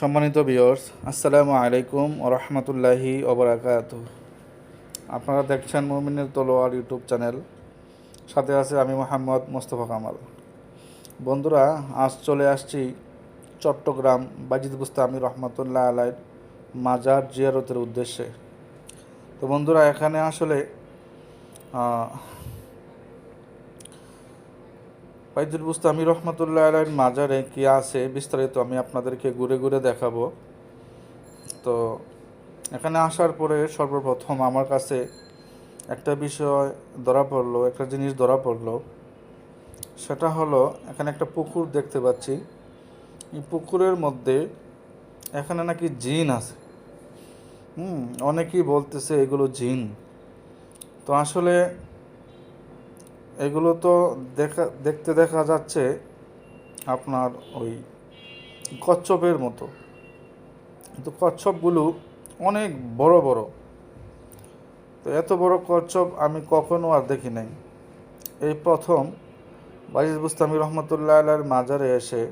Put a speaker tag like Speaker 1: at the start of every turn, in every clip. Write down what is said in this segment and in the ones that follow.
Speaker 1: সম্মানিত বিয়র্স আসসালামু আলাইকুম রহমতুল্লাহি ওবরাকাত আপনারা দেখছেন মোমিনের তলোয়ার ইউটিউব চ্যানেল। সাথে আছে আমি মোহাম্মদ মোস্তফা কামাল। বন্ধুরা, আজ চলে আসছি চট্টগ্রাম বাজিদ বুস্তামি রহমতুল্লাহ আলাইর মাজার জিয়ারতের উদ্দেশ্যে। তো বন্ধুরা, এখানে আসলে বাইদুল বুস্তামি রহমতুল্লাহ আলাইর মাজারে কি আছে বিস্তারিত আমি আপনাদেরকে ঘুরে ঘুরে দেখাবো। তো এখানে আসার পরে সর্বপ্রথম আমার কাছে একটা বিষয় ধরা পড়ল, একটা জিনিস ধরা পড়ল। সেটা হলো, এখানে একটা পুকুর দেখতে পাচ্ছি। এই পুকুরের মধ্যে এখানে নাকি জিন আছে। হুম, অনেকেই বলতেছে এগুলো জিন। তো আসলে এগুলো তো দেখা, দেখতে দেখা যাচ্ছে আপনার ওই কচ্ছপের মতো। কিন্তু কচ্ছপগুলো অনেক বড় বড়। তো এত বড় কচ্ছপ আমি কখনো আর দেখি নাই। এই প্রথম বাজিজ বুস্তামি রহমতুল্লাহ আলার মাজারে এসে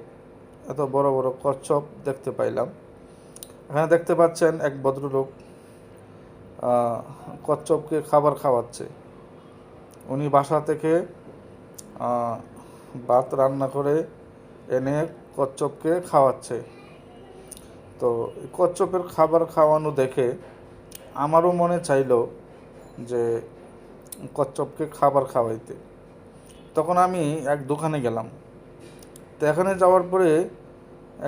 Speaker 1: এত বড় বড় কচ্ছপ দেখতে পাইলাম। এখানে দেখতে পাচ্ছেন এক ভদ্রলোক কচ্ছপকে খাবার খাওয়াচ্ছে। উনি বাসা থেকে ভাত রান্না করে এনে কচ্ছপকে খাওয়াচ্ছে। তো কচ্ছপের খাবার খাওয়ানো দেখে আমারও মনে চাইলো যে কচ্ছপকে খাবার খাওয়াইতে। তখন আমি এক দোকানে গেলাম। তো এখানে যাওয়ার পরে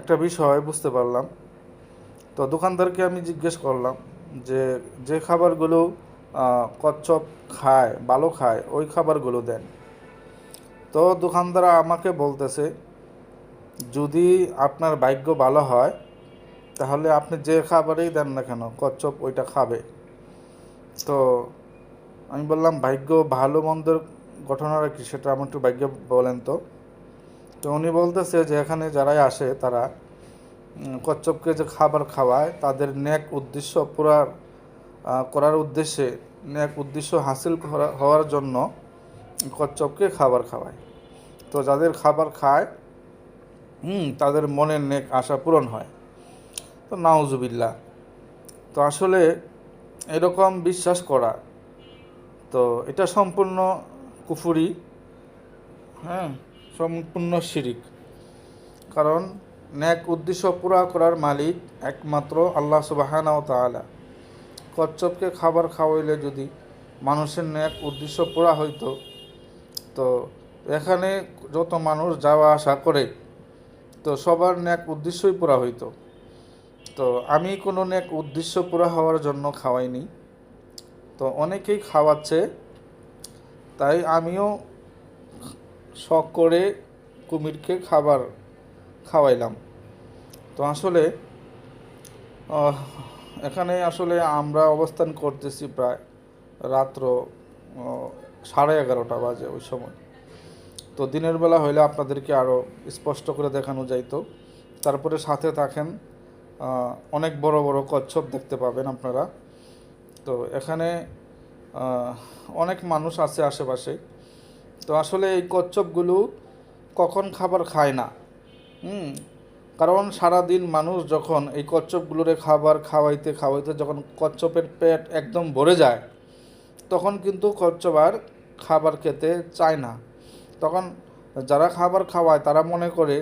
Speaker 1: একটা বিষয় বুঝতে পারলাম। তো দোকানদারকে আমি জিজ্ঞেস করলাম যে যে খাবারগুলো কচ্ছপ খায় ভালো খায়, ওই খাবারগুলো দেন। তো দোকানদার আমাকে বলতেছে, যদি আপনার ভাগ্য ভালো হয়, তাহলে আপনি যে খাবারেই দেন না কেন, কচ্ছপ ওইটা খাবে। তো আমি বললাম, ভাগ্য ভালো মন্দের ঘটনাটা কি, সেটা আমার একটু ভাগ্য বলেন তো। তো উনি বলতেছে যে, এখানে যারাই আসে, তারা কচ্ছপকে যে খাবার খাওয়ায়, তাদের ন্যাক উদ্দেশ্য পুরা করার উদ্দেশ্যে ন্যাক উদ্দেশ্য হাসিল করা, হওয়ার জন্য কচ্ছপকে খাবার খাওয়ায়। তো যাদের খাবার খায়, হুম, তাদের মনের নেক আশা পূরণ হয়। তো নাউজুবিল্লা তো আসলে এরকম বিশ্বাস করা, তো এটা সম্পূর্ণ কুফুরি হ্যাঁ সম্পূর্ণ শিরিক। কারণ ন্যাক উদ্দেশ্য পুরা করার মালিক একমাত্র আল্লাহ ও তাআলা। কচ্ছপকে খাবার খাওয়াইলে যদি মানুষের ন্যাক উদ্দেশ্য পুরা হইতো, তো এখানে যত মানুষ যাওয়া আসা করে, তো সবার ন্যাক উদ্দেশ্যই পুরা হইতো। তো আমি কোনো ন্যাক উদ্দেশ্য পুরা হওয়ার জন্য খাওয়াইনি। তো অনেকেই খাওয়াচ্ছে, তাই আমিও শখ করে কুমিরকে খাবার খাওয়াইলাম। তো আসলে এখানে আসলে আমরা অবস্থান করতেছি প্রায় রাত্র সাড়ে এগারোটা বাজে ওই সময়। তো দিনের বেলা হইলে আপনাদেরকে আরও স্পষ্ট করে দেখানো যাইতো। তারপরে সাথে থাকেন অনেক বড় বড় কচ্ছপ দেখতে পাবেন আপনারা। তো এখানে অনেক মানুষ আছে আশেপাশে। তো আসলে এই কচ্ছপগুলো কখন খাবার খায় না। কারণ সারাদিন মানুষ যখন এই কচ্ছপগুলোরে খাবার খাওয়াইতে খাওয়াইতে যখন কচ্ছপের পেট একদম ভরে যায়, তখন কিন্তু কচ্ছপ আর খাবার খেতে চায় না। তখন যারা খাবার খাওয়ায় তারা মনে করে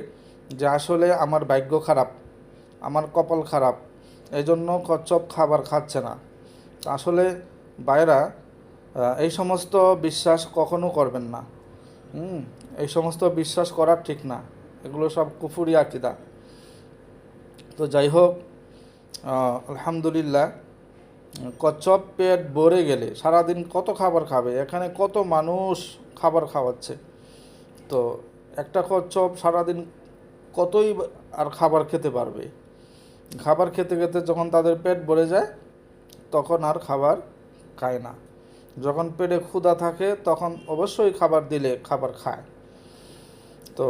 Speaker 1: যে আসলে আমার ভাগ্য খারাপ, আমার কপাল খারাপ এই জন্য কচ্ছপ খাবার খাচ্ছে না। আসলে বাইরা এই সমস্ত বিশ্বাস কখনো করবেন না। এই সমস্ত বিশ্বাস করা ঠিক না। এগুলো সব কুফুরি আকিদা। তো যাই হোক আলহামদুলিল্লাহ, কচ্ছপ পেট ভরে গেলে, সারাদিন কত খাবার খাবে, এখানে কত মানুষ খাবার খাওয়াচ্ছে? তো একটা কচ্ছপ সারাদিন কতই আর খাবার খেতে পারবে? খাবার খেতে খেতে যখন তাদের পেট ভরে যায়, তখন আর খাবার খায় না। যখন পেটে ক্ষুধা থাকে, তখন অবশ্যই খাবার দিলে খাবার খায়। তো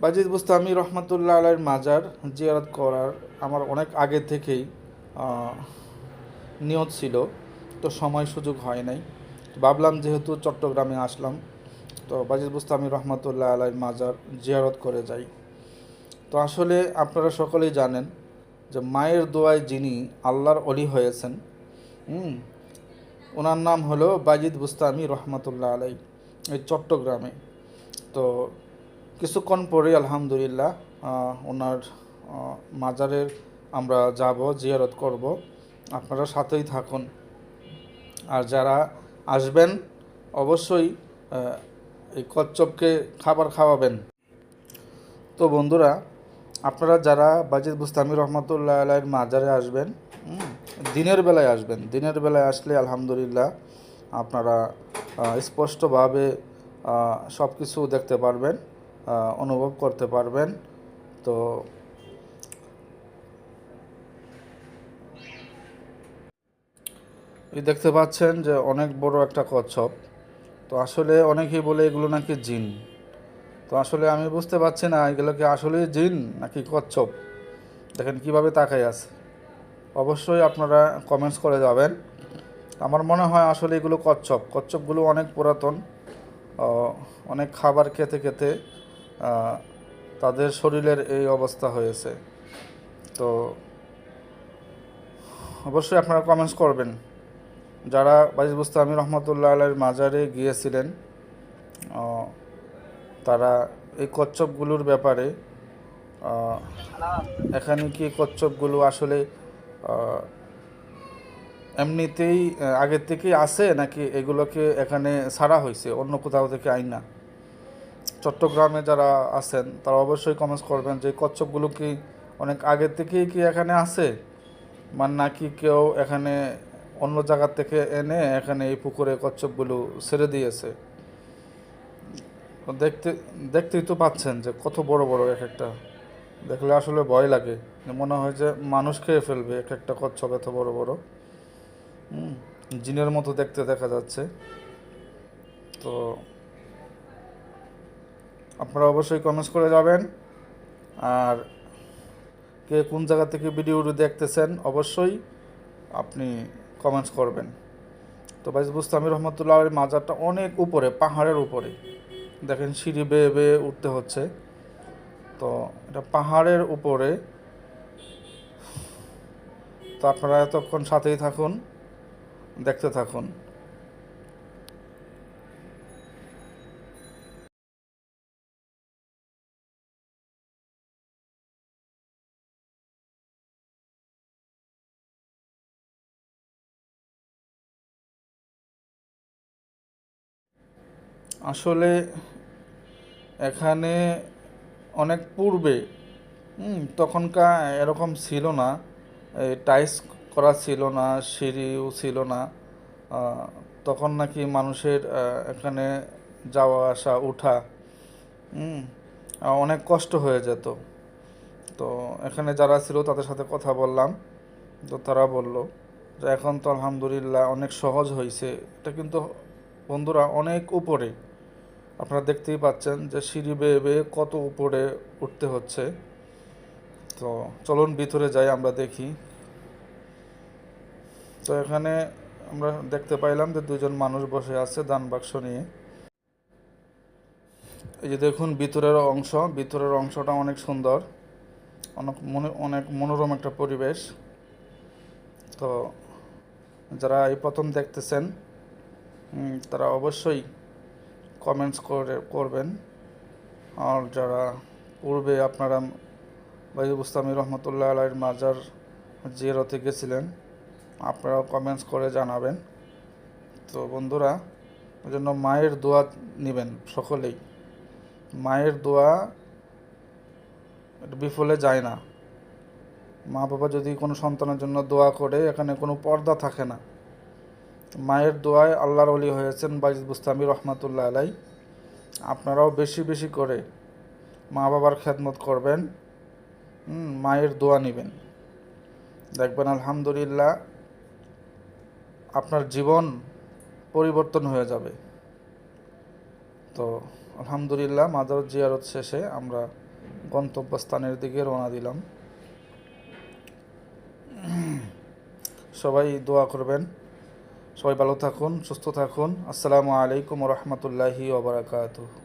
Speaker 1: বাজিদ বুস্তামি রহমতুল্লাহ আলাইর মাজার জিয়ারত করার আমার অনেক আগে থেকেই নিয়ত ছিল। তো সময় সুযোগ হয় নাই। ভাবলাম যেহেতু চট্টগ্রামে আসলাম, তো বাজিদ বুস্তামি রহমতুল্লাহ আলাইর মাজার জিয়ারত করে যাই। তো আসলে আপনারা সকলেই জানেন যে মায়ের দোয়ায় যিনি আল্লাহর অলি হয়েছেন, হুম, ওনার নাম হলো বাজিদ বুস্তামি রহমতুল্লাহ আলাই এই চট্টগ্রামে। তো কিছুক্ষণ পরে আলহামদুলিল্লাহ ওনার মাজারের আমরা যাব, জিয়ারত করব। আপনারা সাথেই থাকুন। আর যারা আসবেন, অবশ্যই এই কচ্ছপকে খাবার খাওয়াবেন। তো বন্ধুরা, আপনারা যারা বাজিদ বুস্তামি রহমতুল্লাহ আলাইয়ের মাজারে আসবেন দিনের বেলায় আসবেন। দিনের বেলায় আসলে আলহামদুলিল্লাহ আপনারা স্পষ্টভাবে সব কিছু দেখতে পারবেন। অনুভব করতে পারবেন। তো দেখতে পাচ্ছেন যে অনেক বড় একটা কচ্ছপ। তো আসলে অনেকেই বলে এগুলো নাকি জিন। তো আসলে আমি বুঝতে পারছি না, এগুলো কি আসলে জিন নাকি কচ্ছপ? দেখেন কীভাবে তাকাই আছে। অবশ্যই আপনারা কমেন্টস করে যাবেন। আমার মনে হয় আসলে এগুলো কচ্ছপ। কচ্ছপগুলো অনেক পুরাতন অনেক খাবার খেতে খেতে তাদের শরীরের এই অবস্থা হয়েছে। তো অবশ্যই আপনারা কমেন্টস করবেন। যারা বাজিজ বুস্তামি রহমতুল্লাহ আলের মাজারে গিয়েছিলেন তারা এই কচ্ছপগুলোর ব্যাপারে এখানে কি কচ্ছপগুলো আসলে এমনিতেই আগের থেকেই আছে নাকি এগুলোকে এখানে ছাড়া হয়েছে? অন্য কোথাও থেকে আইনা চট্টগ্রামে যারা আছেন, তারা অবশ্যই কমেন্টস করবেন যে কচ্ছপগুলো কি অনেক আগের থেকেই কি এখানে আছে? মানে নাকি কেউ এখানে অন্য জায়গা থেকে এনে এখানে এই পুকুরে কচ্ছপগুলো ছেড়ে দিয়েছে? দেখতে, দেখতেই তো পাচ্ছেন যে কত বড় বড় এক একটা। দেখলে আসলে ভয় লাগে মনে হয় যে মানুষ খেয়ে ফেলবে এক একটা কচ্ছপ এত বড় বড়। জিনের মতো দেখতে দেখা যাচ্ছে। তো আপনারা অবশ্যই কমেন্টস করে যাবেন। আর কে কোন জায়গা থেকে ভিডিওটি দেখতেছেন, অবশ্যই আপনি কমেন্টস করবেন। তো বাইজ বুস্তামি রহমতুল্লাহ মাজারটা অনেক উপরে, পাহাড়ের উপরে। দেখেন সিঁড়ি বেয়ে বেয়ে উঠতে হচ্ছে। তো এটা পাহাড়ের উপরে। তো আপনারা এতক্ষণ সাথেই থাকুন, দেখতে থাকুন। আসলে এখানে অনেক পূর্বে তখনকার এরকম ছিল না। টাইস করা ছিল না, সিঁড়িও ছিল না। তখন নাকি মানুষের এখানে যাওয়া, আসা, উঠা অনেক কষ্ট হয়ে যেত। তো এখানে যারা ছিল তাদের সাথে কথা বললাম, তো তারা বলল যে, এখন তো আলহামদুলিল্লাহ অনেক সহজ হয়েছে এটা কিন্তু বন্ধুরা অনেক উপরে। আপনারা দেখতেই পাচ্ছেন যে সিঁড়ি বেয়ে বেয়ে কত উপরে উঠতে হচ্ছে। তো চলুন ভিতরে যাই, আমরা দেখি। তো এখানে আমরা দেখতে পাইলাম যে দুজন মানুষ বসে আছে দান বাক্স নিয়ে। এই যে দেখুন, ভিতরের অংশ, ভিতরের অংশটা অনেক সুন্দর, অনেক মনে, অনেক মনোরম একটা পরিবেশ। তো যারা এই প্রথম দেখতেছেন তারা অবশ্যই কমেন্টস করে, করবেন। আর যারা পূর্বে আপনারা বাইজুল বুস্তামি রহমতুল্লাহ আলাইয়ের মাজার জিয়ারতে গেছিলেন, আপনারাও কমেন্টস করে জানাবেন। তো বন্ধুরা, ওই জন্য মায়ের দোয়া নেবেন সকলেই। মায়ের দোয়া বিফলে যায় না। মা বাবা যদি কোনো সন্তানের জন্য দোয়া করে, এখানে কোনো পর্দা থাকে না। মায়ের দোয়ায় আল্লাহর অলি হয়েছেন বাইজিদ বুস্তামি রহমাতুল্লাহ আলাই। আপনারাও বেশি বেশি করে মা বাবার খেদমত করবেন মায়ের দোয়া নেবেন। দেখবেন আলহামদুলিল্লাহ আপনার জীবন পরিবর্তন হয়ে যাবে। তো আলহামদুলিল্লাহ মাদার জিয়ারত শেষে আমরা গন্তব্যস্থানের দিকে রওনা দিলাম। সবাই দোয়া করবেন। সবাই ভালো থাকুন সুস্থ থাকুন। আসসালামু আলাইকুম রহমতুল্লাহি ওবরাকাতুহ